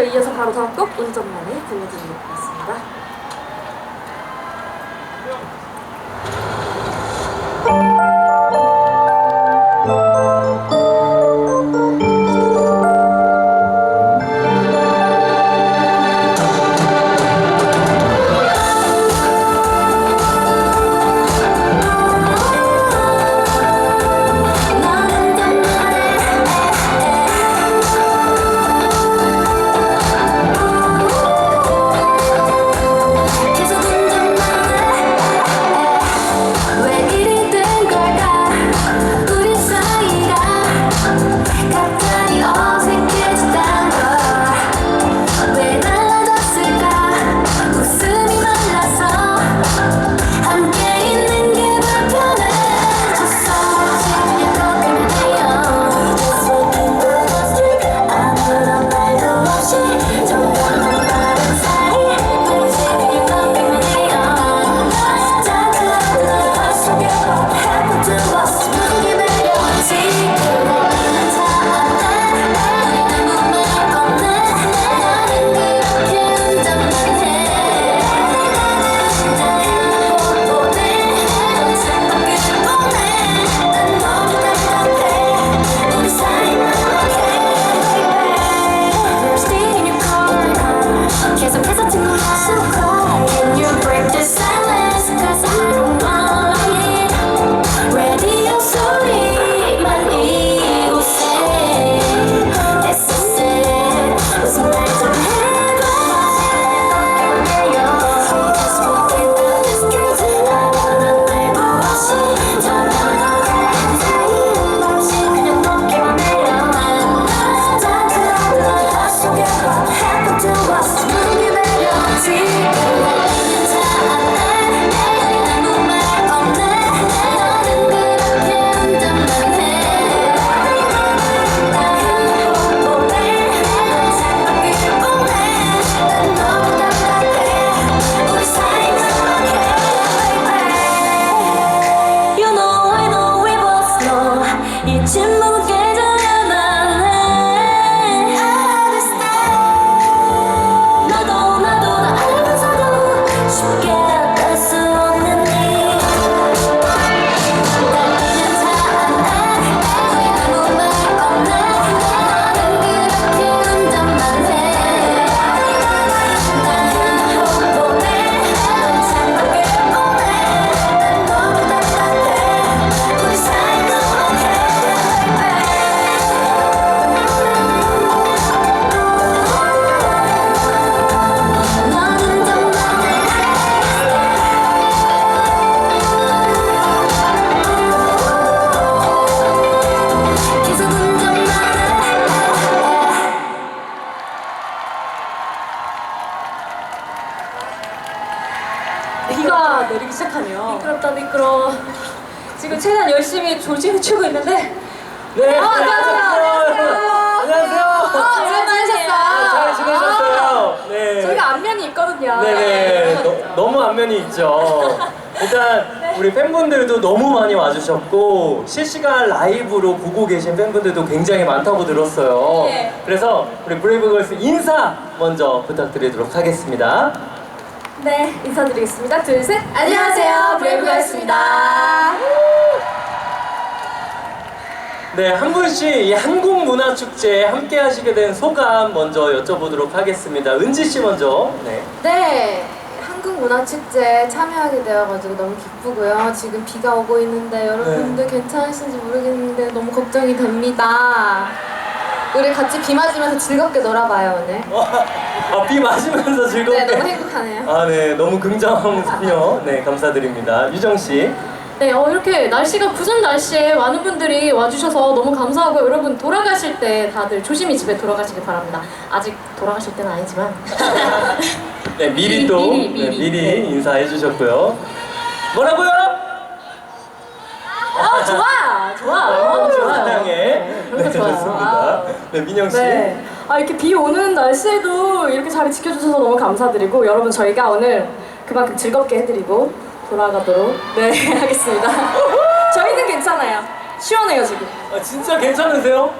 저 이어서 바로 다음 곡 운전만에 불러드리도록 하겠습니다. 미끄러워. 지금 최대한 열심히 조짐을 추고 있는데 네, 어, 안녕하세요. 안녕하세요. 아, 오랜만이셨어요. 잘 지내셨어요? 네. 저희가 안면이 있거든요. 네네. 너, 너무 안면이 있죠. 일단 우리 팬분들도 너무 많이 와주셨고 실시간 라이브로 보고 계신 팬분들도 굉장히 많다고 들었어요. 네. 그래서 우리 브레이브걸스 인사 먼저 부탁드리도록 하겠습니다. 네, 인사드리겠습니다. 둘, 셋. 안녕하세요 브레이브걸스입니다 네, 한 분씩 이 한국 문화 축제에 함께 하시게 된 소감 먼저 여쭤보도록 하겠습니다. 은지 씨 먼저. 네. 네, 한국문화축제에 참여하게 되어가지고 너무 기쁘고요. 지금 비가 오고 있는데 여러분들 네. 괜찮으신지 모르겠는데 너무 걱정이 됩니다. 우리 같이 비 맞으면서 즐겁게 놀아봐요 오늘. 아, 비 맞으면서 즐겁게. 네, 너무 행복하네요. 아, 네. 너무 긍정한 참여. 네, 감사드립니다. 유정 씨. 네, 어, 이렇게 날씨가 굳은 날씨에 많은 분들이 와주셔서 너무 감사하고 여러분 돌아가실 때 다들 조심히 집에 돌아가시길 바랍니다. 아직 돌아가실 때는 아니지만. 네, 미리 미리, 또 미리, 네, 미리. 미리 네. 인사해 주셨고요. 뭐라고요? 아, 좋아! 좋아! 어. 사랑해. 네, 네, 좋아요. 좋습니다. 아. 네, 민영 씨. 네. 아, 이렇게 비 오는 날씨에도 이렇게 잘 지켜주셔서 너무 감사드리고 여러분 저희가 오늘 그만큼 즐겁게 해드리고 돌아가도록 네 하겠습니다. 저희는 괜찮아요. 시원해요 지금. 아, 진짜 괜찮으세요?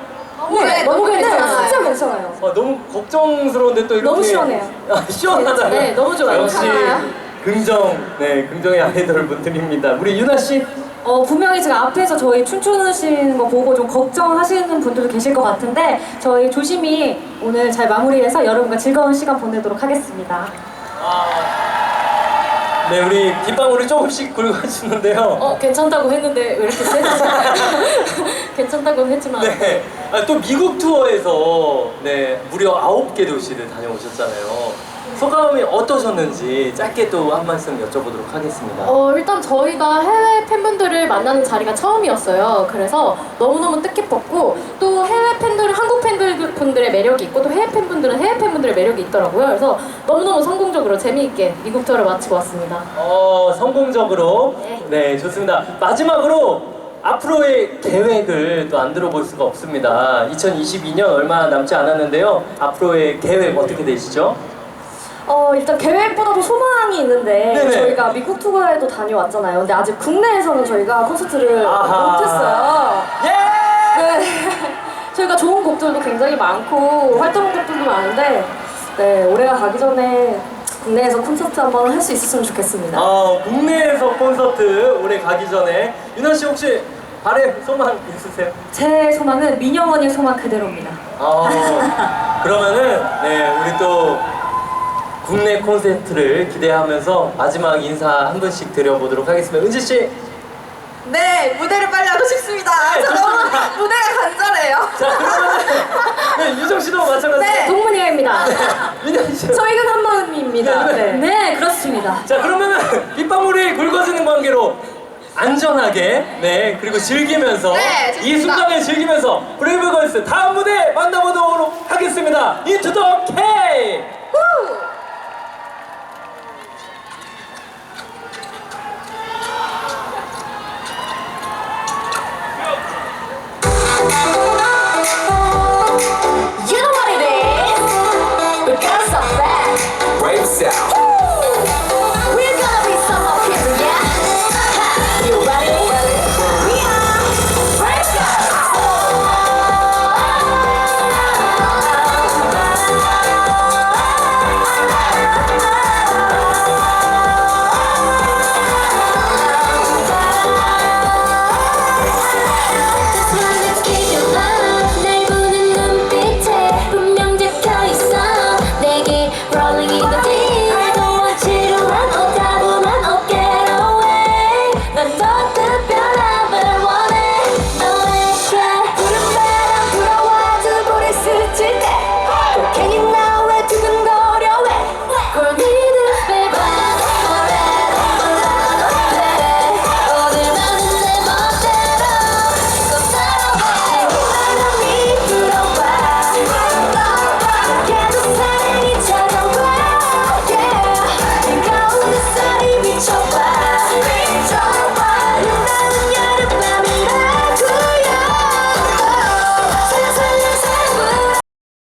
네, 너무 너무 괜찮아요. 진짜 괜찮아요. 아, 너무 걱정스러운데 또 이렇게 너무 시원해요. 아, 시원하다. 네, 너무 좋아요. 역시 괜찮아요? 긍정, 네, 긍정의 아이돌 분들입니다. 우리 유나 씨, 어, 분명히 제가 앞에서 저희 춤추시는 거 보고 좀 걱정하시는 분들도 계실 것 같은데 저희 조심히 오늘 잘 마무리해서 여러분과 즐거운 시간 보내도록 하겠습니다. 네, 우리 빗방울이 조금씩 굵어지는데요. 어 괜찮다고 했는데 왜 이렇게 세지? 괜찮다고 했지만 네, 아, 또 미국 투어에서 네 무려 아홉 개 도시를 다녀오셨잖아요. 소감이 어떠셨는지 짧게 또 한 말씀 여쭤보도록 하겠습니다. 어, 일단 저희가 해외 팬분들을 만나는 자리가 처음이었어요. 그래서 너무너무 뜻깊었고 또 해외 팬들은 한국 팬분들의 매력이 있고 또 해외 팬분들은 해외 팬분들의 매력이 있더라고요. 그래서 너무너무 성공적으로 재미있게 미국 투어를 마치고 왔습니다. 어, 성공적으로 네 좋습니다. 마지막으로 앞으로의 계획을 또 안 들어볼 수가 없습니다. 2022년 얼마 남지 않았는데요. 앞으로의 계획 어떻게 되시죠? 어, 일단 계획보다도 소망이 있는데 네네. 저희가 미국 투어에도 다녀왔잖아요. 근데 아직 국내에서는 저희가 콘서트를 아하. 못했어요. 예! 네. 저희가 좋은 곡들도 굉장히 많고 활동 곡들도 많은데 네, 올해가 가기 전에 국내에서 콘서트 한번 할 수 있었으면 좋겠습니다. 어, 국내에서 콘서트 올해 가기 전에 유나 씨 혹시 발에 소망 있으세요? 제 소망은 민영원의 소망 그대로입니다. 어, 그러면은 네 우리 또 국내 콘서트를 기대하면서 마지막 인사 한 분씩 드려보도록 하겠습니다. 은지 씨, 네, 무대를 빨리 하고 싶습니다. 네, 저 너무 무대가 간절해요. 자 그러면 네 유정 씨도 마찬가지. 네. 동문이입니다. 민현 씨. 저희는 한 마음입니다. 네, 네. 네, 그렇습니다. 자 그러면은 빗방울이 굵어지는 관계로 안전하게 네 그리고 즐기면서 네, 이 좋습니다. 순간을 즐기면서 브레이브걸스 다음 무대 만나보도록 하겠습니다. 인투 더 K